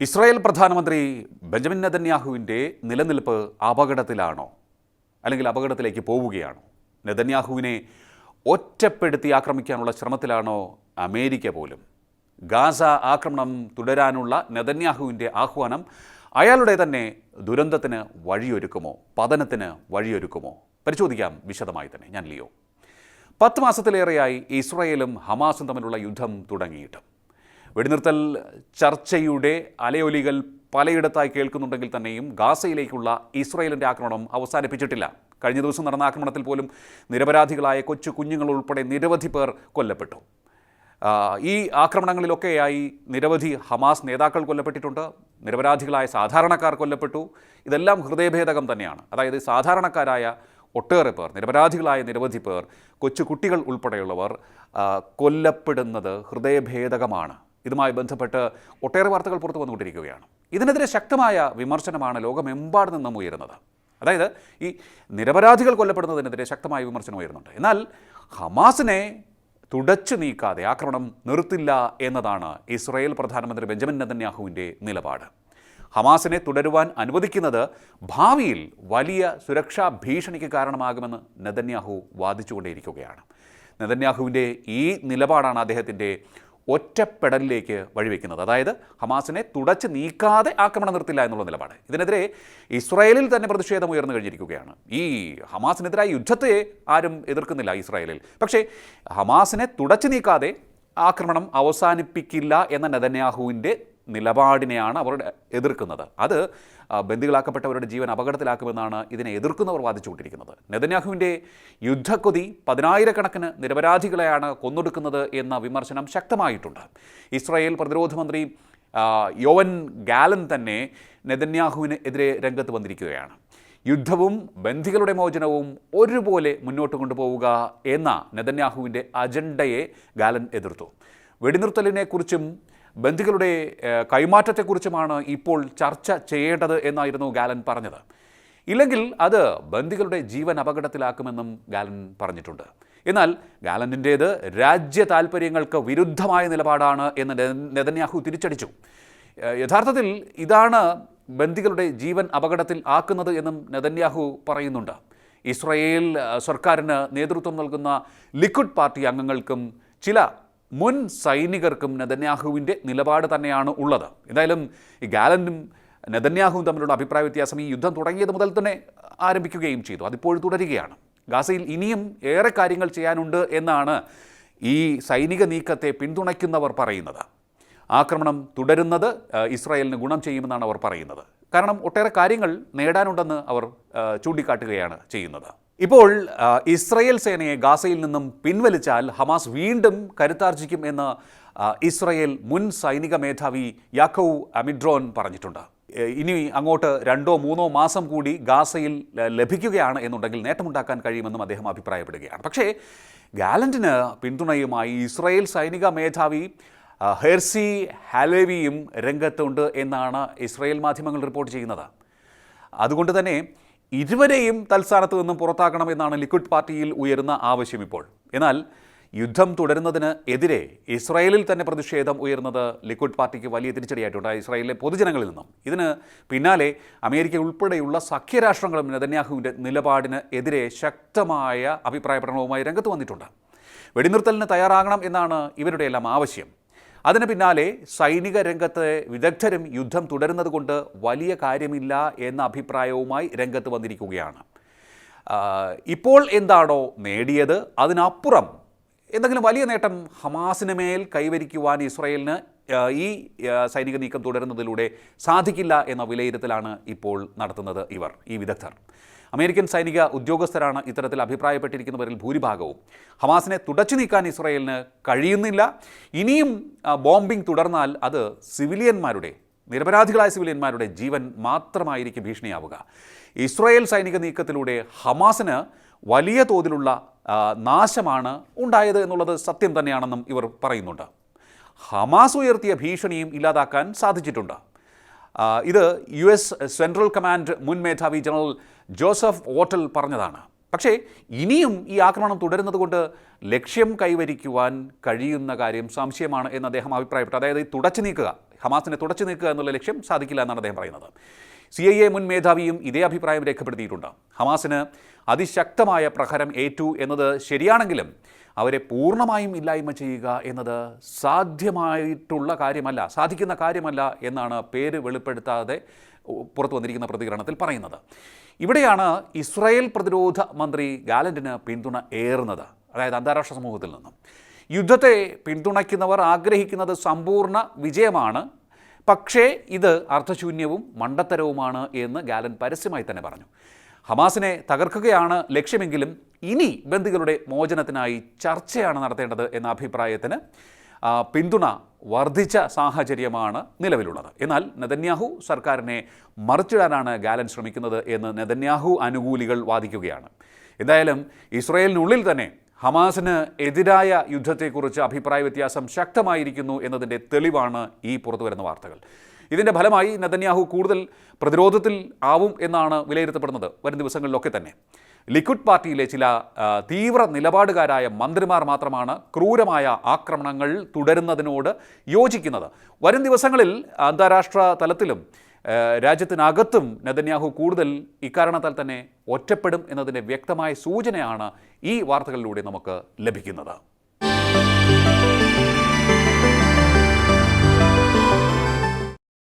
Israel പ്രധാനമന്ത്രി Benjamin നെതന്യാഹുവിന്റെ നിലനിൽപ്പ് അപകടത്തിലാണോ? അല്ലെങ്കിൽ അപകടത്തിലേക്ക് പോവുകയാണോ? നെതന്യാഹുവിനെ ഒറ്റപ്പെടുത്തി ആക്രമിക്കാനുള്ള ശ്രമത്തിലാണോ അമേരിക്ക പോലും? ഗാസ ആക്രമണം തുടരാനുള്ള നെതന്യാഹുവിന്റെ ആഹ്വാനം അയാളുടെ തന്നെ ദുരന്തത്തിന് വഴിയൊരുക്കുമോ? പതനത്തിന് വഴിയൊരുക്കുമോ? പരിശോധിക്കാം വിശദമായി തന്നെ. ഞാൻ ലിയോ. പത്ത് മാസത്തിലേറെയായി ഇസ്രായേലും ഹമാസും തമ്മിലുള്ള യുദ്ധം തുടങ്ങിയിട്ട്. വെടിനിർത്തൽ ചർച്ചയുടെ അലയൊലികൾ പലയിടത്തായി കേൾക്കുന്നുണ്ടെങ്കിൽ തന്നെയും ഗാസയിലേക്കുള്ള ഇസ്രായേലിന്റെ ആക്രമണം അവസാനിപ്പിച്ചിട്ടില്ല. കഴിഞ്ഞ ദിവസം നടന്ന ആക്രമണത്തിൽ പോലും നിരപരാധികളായ കൊച്ചു കുഞ്ഞുങ്ങൾ ഉൾപ്പെടെ നിരവധി പേർ കൊല്ലപ്പെട്ടു. ഈ ആക്രമണങ്ങളിലൊക്കെയായി നിരവധി ഹമാസ് നേതാക്കൾ കൊല്ലപ്പെട്ടിട്ടുണ്ട്. നിരപരാധികളായ സാധാരണക്കാർ കൊല്ലപ്പെട്ടു. ഇതെല്ലാം ഹൃദയഭേദകം തന്നെയാണ്. അതായത് സാധാരണക്കാരായ ഒട്ടേറെ പേർ നിരപരാധികളായ നിരവധി പേർ കൊച്ചു കുട്ടികൾ ഉൾപ്പെടെയുള്ളവർ കൊല്ലപ്പെടുന്നത് ഹൃദയഭേദകമാണ്. ഇതുമായി ബന്ധപ്പെട്ട് ഒട്ടേറെ വാർത്തകൾ പുറത്തു വന്നുകൊണ്ടിരിക്കുകയാണ്. ഇതിനെതിരെ ശക്തമായ വിമർശനമാണ് ലോകമെമ്പാട് നിന്നും ഉയരുന്നത്. അതായത് ഈ നിരപരാധികൾ കൊല്ലപ്പെടുന്നതിനെതിരെ ശക്തമായ വിമർശനം ഉയരുന്നുണ്ട്. എന്നാൽ ഹമാസിനെ തുടച്ചു നീക്കാതെ ആക്രമണം നിർത്തില്ല എന്നതാണ് ഇസ്രായേൽ പ്രധാനമന്ത്രി ബെഞ്ചമിൻ നെതന്യാഹുവിന്റെ നിലപാട്. ഹമാസിനെ തുടരുവാൻ അനുവദിക്കുന്നത് ഭാവിയിൽ വലിയ സുരക്ഷാ ഭീഷണിക്ക് കാരണമാകുമെന്ന് നെതന്യാഹു വാദിച്ചുകൊണ്ടേയിരിക്കുകയാണ്. നെതന്യാഹുവിന്റെ ഈ നിലപാടാണ് അദ്ദേഹത്തിന്റെ ഒറ്റപ്പെടലിലേക്ക് വഴിവെക്കുന്നത്. അതായത് ഹമാസിനെ തുടച്ച് നീക്കാതെ ആക്രമണം നിർത്തില്ല എന്നുള്ള നിലപാട്. ഇതിനെതിരെ ഇസ്രായേലിൽ തന്നെ പ്രതിഷേധം ഉയർന്നു കഴിഞ്ഞിരിക്കുകയാണ്. ഈ ഹമാസിനെതിരായ യുദ്ധത്തെ ആരും എതിർക്കുന്നില്ല ഇസ്രായേലിൽ. പക്ഷേ ഹമാസിനെ തുടച്ചു നീക്കാതെ ആക്രമണം അവസാനിപ്പിക്കില്ല എന്ന നെതന്യാഹുവിന്റെ നിലപാടിനെയാണ് അവർ എതിർക്കുന്നത്. അത് ബന്ദികളാക്കപ്പെട്ടവരുടെ ജീവൻ അപകടത്തിലാക്കുമെന്നാണ് ഇതിനെ എതിർക്കുന്നവർ വാദിച്ചുകൊണ്ടിരിക്കുന്നത്. നെതന്യാഹുവിന്റെ യുദ്ധക്കൊതി പതിനായിരക്കണക്കിന് നിരപരാധികളെയാണ് കൊന്നൊടുക്കുന്നത് എന്ന വിമർശനം ശക്തമായിട്ടുണ്ട്. ഇസ്രായേൽ പ്രതിരോധ മന്ത്രി യോവൻ ഗാലൻ തന്നെ നെതന്യാഹുവിന് എതിരെ രംഗത്ത് വന്നിരിക്കുകയാണ്. യുദ്ധവും ബന്ധികളുടെ മോചനവും ഒരുപോലെ മുന്നോട്ട് കൊണ്ടുപോവുക എന്ന നെതന്യാഹുവിന്റെ അജണ്ടയെ ഗാലൻ എതിർത്തു. വെടിനിർത്തലിനെക്കുറിച്ചും ബന്ധികളുടെ ഏഹ്, കൈമാറ്റത്തെക്കുറിച്ചുമാണ് ഇപ്പോൾ ചർച്ച ചെയ്യേണ്ടത് എന്നായിരുന്നു ഗാലൻ പറഞ്ഞത്. ഇല്ലെങ്കിൽ അത് ബന്ദികളുടെ ജീവൻ അപകടത്തിലാക്കുമെന്നും ഗാലൻ പറഞ്ഞിട്ടുണ്ട്. എന്നാൽ ഗാലനിന്റേത് രാജ്യ താൽപ്പര്യങ്ങൾക്ക് വിരുദ്ധമായ നിലപാടാണ് എന്ന് നെതന്യാഹു തിരിച്ചടിച്ചു. യഥാർത്ഥത്തിൽ ഇതാണ് ബന്ദികളുടെ ജീവൻ അപകടത്തിൽ ആക്കുന്നത് എന്നും നെതന്യാഹു പറയുന്നുണ്ട്. ഇസ്രയേൽ സർക്കാരിന് നേതൃത്വം നൽകുന്ന ലിക്വിഡ് പാർട്ടി അംഗങ്ങൾക്കും ചില മുൻ സൈനികർക്കും നെതന്യാഹുവിന്റെ നിലപാട് തന്നെയാണ് ഉള്ളത്. എന്തായാലും ഈ ഗാലനും നെതന്യാഹുവും തമ്മിലുള്ള അഭിപ്രായ വ്യത്യാസം ഈ യുദ്ധം തുടങ്ങിയത് മുതൽ തന്നെ ആരംഭിക്കുകയും ചെയ്തു. അതിപ്പോഴും തുടരുകയാണ്. ഗാസയിൽ ഇനിയും ഏറെ കാര്യങ്ങൾ ചെയ്യാനുണ്ട് എന്നാണ് ഈ സൈനിക നീക്കത്തെ പിന്തുണയ്ക്കുന്നവർ പറയുന്നത്. ആക്രമണം തുടരുന്നത് ഇസ്രായേലിന് ഗുണം ചെയ്യുമെന്നാണ് അവർ പറയുന്നത്. കാരണം ഒട്ടേറെ കാര്യങ്ങൾ നേടാനുണ്ടെന്ന് അവർ ചൂണ്ടിക്കാട്ടുകയാണ് ചെയ്യുന്നത്. ഇപ്പോൾ ഇസ്രയേൽ സേനയെ ഗാസയിൽ നിന്നും പിൻവലിച്ചാൽ ഹമാസ് വീണ്ടും കരുത്താർജിക്കും എന്ന് ഇസ്രയേൽ മുൻ സൈനിക മേധാവി യാക്കോവ് അമിഡ്രോൻ പറഞ്ഞിട്ടുണ്ട്. ഇനി അങ്ങോട്ട് രണ്ടോ മൂന്നോ മാസം കൂടി ഗാസയിൽ ലഭിക്കുകയാണ് എന്നുണ്ടെങ്കിൽ നേട്ടമുണ്ടാക്കാൻ കഴിയുമെന്നും അദ്ദേഹം അഭിപ്രായപ്പെടുകയാണ്. പക്ഷേ ഗാലന്റിന് പിന്തുണയുമായി ഇസ്രയേൽ സൈനിക മേധാവി ഹെർസി ഹാലേവിയും രംഗത്തുണ്ട് എന്നാണ് ഇസ്രയേൽ മാധ്യമങ്ങൾ റിപ്പോർട്ട് ചെയ്യുന്നത്. അതുകൊണ്ട് തന്നെ ഇരുവരെയും തൽസ്ഥാനത്ത് നിന്നും പുറത്താക്കണമെന്നാണ് ലിക്വിഡ് പാർട്ടിയിൽ ഉയരുന്ന ആവശ്യം ഇപ്പോൾ. എന്നാൽ യുദ്ധം തുടരുന്നതിന് എതിരെ ഇസ്രായേലിൽ തന്നെ പ്രതിഷേധം ഉയർന്നത് ലിക്വിഡ് പാർട്ടിക്ക് വലിയ തിരിച്ചടിയായിട്ടുണ്ട്. ഇസ്രായേലിലെ പൊതുജനങ്ങളിൽ നിന്നും. ഇതിന് പിന്നാലെ അമേരിക്ക ഉൾപ്പെടെയുള്ള സഖ്യരാഷ്ട്രങ്ങളും നെതന്യാഹുവിന്റെ നിലപാടിന് എതിരെ ശക്തമായ അഭിപ്രായ രംഗത്ത് വന്നിട്ടുണ്ട്. വെടിനിർത്തലിന് തയ്യാറാകണം എന്നാണ് ഇവരുടെ എല്ലാം ആവശ്യം. അതിന് പിന്നാലെ സൈനിക രംഗത്തെ വിദഗ്ധരും യുദ്ധം തുടരുന്നത് കൊണ്ട് വലിയ കാര്യമില്ല എന്ന അഭിപ്രായവുമായി രംഗത്ത് വന്നിരിക്കുകയാണ്. ഇപ്പോൾ എന്താണോ നേടിയത്? അതിനപ്പുറം എന്തെങ്കിലും വലിയ നേട്ടം ഹമാസിന് മേൽ കൈവരിക്കുവാൻ ഇസ്രായേലിന് ഈ സൈനിക നീക്കം തുടരുന്നതിലൂടെ സാധിക്കില്ല എന്ന വിലയിരുത്തലാണ് ഇപ്പോൾ നടത്തുന്നത് ഇവർ ഈ വിദഗ്ധർ. അമേരിക്കൻ സൈനിക ഉദ്യോഗസ്ഥരാണ് ഇത്തരത്തിൽ അഭിപ്രായപ്പെട്ടിരിക്കുന്നവരിൽ ഭൂരിഭാഗവും. ഹമാസിനെ തുടച്ചു നീക്കാൻ ഇസ്രായേലിന് കഴിയുന്നില്ല. ഇനിയും ബോംബിംഗ് തുടർന്നാൽ അത് സിവിലിയന്മാരുടെ നിരപരാധികളായ സിവിലിയന്മാരുടെ ജീവൻ മാത്രമായിരിക്കും ഭീഷണിയാവുക. ഇസ്രായേൽ സൈനിക നീക്കത്തിലൂടെ ഹമാസിന് വലിയ തോതിലുള്ള നാശമാണ് ഉണ്ടായത് എന്നുള്ളത് സത്യം തന്നെയാണെന്നും ഇവർ പറയുന്നുണ്ട്. ഹമാസ് ഉയർത്തിയ ഭീഷണിയും ഇല്ലാതാക്കാൻ സാധിച്ചിട്ടുണ്ട്. ഇത് യു എസ് സെൻട്രൽ കമാൻഡ് മുൻ മേധാവി ജനറൽ ജോസഫ് വോട്ടൽ പറഞ്ഞതാണ്. പക്ഷേ ഇനിയും ഈ ആക്രമണം തുടരുന്നത് കൊണ്ട് ലക്ഷ്യം കൈവരിക്കുവാൻ കഴിയുന്ന കാര്യം സംശയമാണ് എന്ന് അദ്ദേഹം അഭിപ്രായപ്പെട്ടു. അതായത് തുടച്ചു നീക്കുക ഹമാസിനെ തുടച്ചു നീക്കുക എന്നുള്ള ലക്ഷ്യം സാധിക്കില്ല എന്നാണ് അദ്ദേഹം പറയുന്നത്. സി ഐ എ മുൻ മേധാവിയും ഇതേ അഭിപ്രായം രേഖപ്പെടുത്തിയിട്ടുണ്ട്. ഹമാസിന് അതിശക്തമായ പ്രഹരം ഏറ്റു എന്നത് ശരിയാണെങ്കിലും അവരെ പൂർണമായും ഇല്ലായ്മ ചെയ്യുക എന്നത് സാധ്യമായിട്ടുള്ള കാര്യമല്ല സാധിക്കുന്ന കാര്യമല്ല എന്നാണ് പേര് വെളിപ്പെടുത്താതെ പുറത്തു വന്നിരിക്കുന്ന പ്രതികരണത്തിൽ പറയുന്നത്. ഇവിടെയാണ് ഇസ്രായേൽ പ്രതിരോധ മന്ത്രി ഗാലന്റിന് പിന്തുണ ഏറുന്നത്. അതായത് അന്താരാഷ്ട്ര സമൂഹത്തിൽ നിന്നും. യുദ്ധത്തെ പിന്തുണയ്ക്കുന്നവർ ആഗ്രഹിക്കുന്നത് സമ്പൂർണ വിജയമാണ്. പക്ഷേ ഇത് അർത്ഥശൂന്യവും മണ്ടത്തരവുമാണ് എന്ന് ഗാലൻ പരസ്യമായി തന്നെ പറഞ്ഞു. ഹമാസിനെ തകർക്കുകയാണ് ലക്ഷ്യമെങ്കിലും ഇനി ബന്ദികളുടെ മോചനത്തിനായി ചർച്ചയാണ് നടത്തേണ്ടത് എന്ന അഭിപ്രായത്തിന് പിന്തുണ വർദ്ധിച്ച സാഹചര്യമാണ് നിലവിലുള്ളത്. എന്നാൽ നെതന്യാഹു സർക്കാരിനെ മറിച്ചിടാനാണ് ഗാലൻ ശ്രമിക്കുന്നത് എന്ന് നെതന്യാഹു അനുകൂലികൾ വാദിക്കുകയാണ്. എന്തായാലും ഇസ്രയേലിനുള്ളിൽ തന്നെ ഹമാസിന് എതിരായ യുദ്ധത്തെക്കുറിച്ച് അഭിപ്രായ വ്യത്യാസം ശക്തമായിരിക്കുന്നു എന്നതിന്റെ തെളിവാണ് ഈ പുറത്തുവരുന്ന വാർത്തകൾ. ഇതിന്റെ ഫലമായി നെതന്യാഹു കൂടുതൽ പ്രതിരോധത്തിൽ ആവും എന്നാണ് വിലയിരുത്തപ്പെടുന്നത്. വരും ദിവസങ്ങളിലൊക്കെ തന്നെ. ലിക്വിഡ് പാർട്ടിയിലെ ചില തീവ്ര നിലപാടുകാരായ മന്ത്രിമാർ മാത്രമാണ് ക്രൂരമായ ആക്രമണങ്ങൾ തുടരുന്നതിനോട് യോജിക്കുന്നത്. വരും ദിവസങ്ങളിൽ അന്താരാഷ്ട്ര തലത്തിലും രാജ്യത്തിനകത്തും നെതന്യാഹു കൂടുതൽ ഇക്കാരണത്താൽ തന്നെ ഒറ്റപ്പെടും എന്നതിന്റെ വ്യക്തമായ സൂചനയാണ് ഈ വാർത്തകളിലൂടെ നമുക്ക് ലഭിക്കുന്നത്.